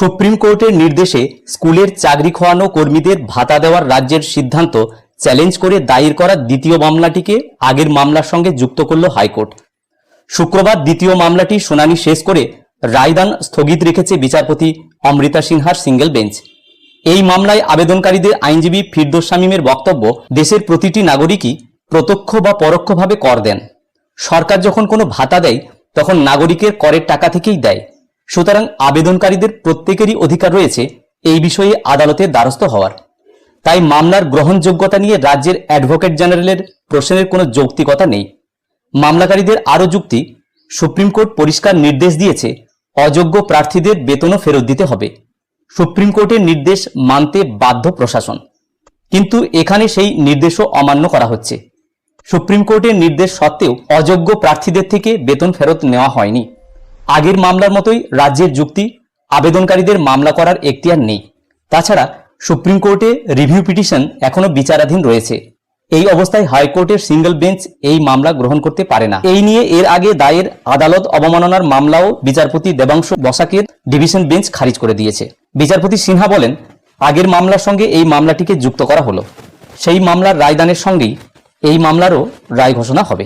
Supreme কোর্টের নির্দেশে স্কুলের চাকরি খোয়ানো কর্মীদের ভাতা দেওয়ার রাজ্যের সিদ্ধান্ত চ্যালেঞ্জ করে দায়ের করা দ্বিতীয় মামলাটিকে আগের মামলার সঙ্গে যুক্ত করল হাইকোর্ট। শুক্রবার দ্বিতীয় মামলাটি শুনানি শেষ করে রায়দান স্থগিত রেখেছে বিচারপতি অমৃতা সিনহার সিঙ্গেল বেঞ্চ। এই মামলায় আবেদনকারীদের আইনজীবী ফিরদোস শামীমের বক্তব্য, দেশের প্রতিটি নাগরিকই প্রত্যক্ষ বা পরোক্ষভাবে কর দেন। সরকার যখন কোনো ভাতা দেয়, তখন নাগরিকের করের টাকা থেকেই দেয়। সুতরাং আবেদনকারীদের প্রত্যেকেরই অধিকার রয়েছে এই বিষয়ে আদালতের দ্বারস্থ হওয়ার। তাই মামলার গ্রহণযোগ্যতা নিয়ে রাজ্যের অ্যাডভোকেট জেনারেলের প্রশ্নের কোনো যৌক্তিকতা নেই। মামলাকারীদের আরও যুক্তি, সুপ্রিম কোর্ট পরিষ্কার নির্দেশ দিয়েছে, অযোগ্য প্রার্থীদের বেতনও ফেরত দিতে হবে। সুপ্রিম কোর্টের নির্দেশ মানতে বাধ্য প্রশাসন। কিন্তু এখানে সেই নির্দেশও অমান্য করা হচ্ছে। সুপ্রিম কোর্টের নির্দেশ সত্ত্বেও অযোগ্য প্রার্থীদের থেকে বেতন ফেরত নেওয়া হয়নি। আগের মামলার মতোই রাজ্যের যুক্তি, আবেদনকারীদের মামলা করার এখতিয়ার নেই। তাছাড়া সুপ্রিম কোর্টে রিভিউ পিটিশন এখনও বিচারাধীন রয়েছে। এই অবস্থায় হাইকোর্টের সিঙ্গেল বেঞ্চ এই মামলা গ্রহণ করতে পারে না। এই নিয়ে এর আগে দায়ের আদালত অবমাননার মামলাও বিচারপতি দেবাংশু বসাকের ডিভিশন বেঞ্চ খারিজ করে দিয়েছে। বিচারপতি সিনহা বলেন, আগের মামলার সঙ্গে এই মামলাটিকে যুক্ত করা হলো। সেই মামলার রায়দানের সঙ্গেই এই মামলারও রায় ঘোষণা হবে।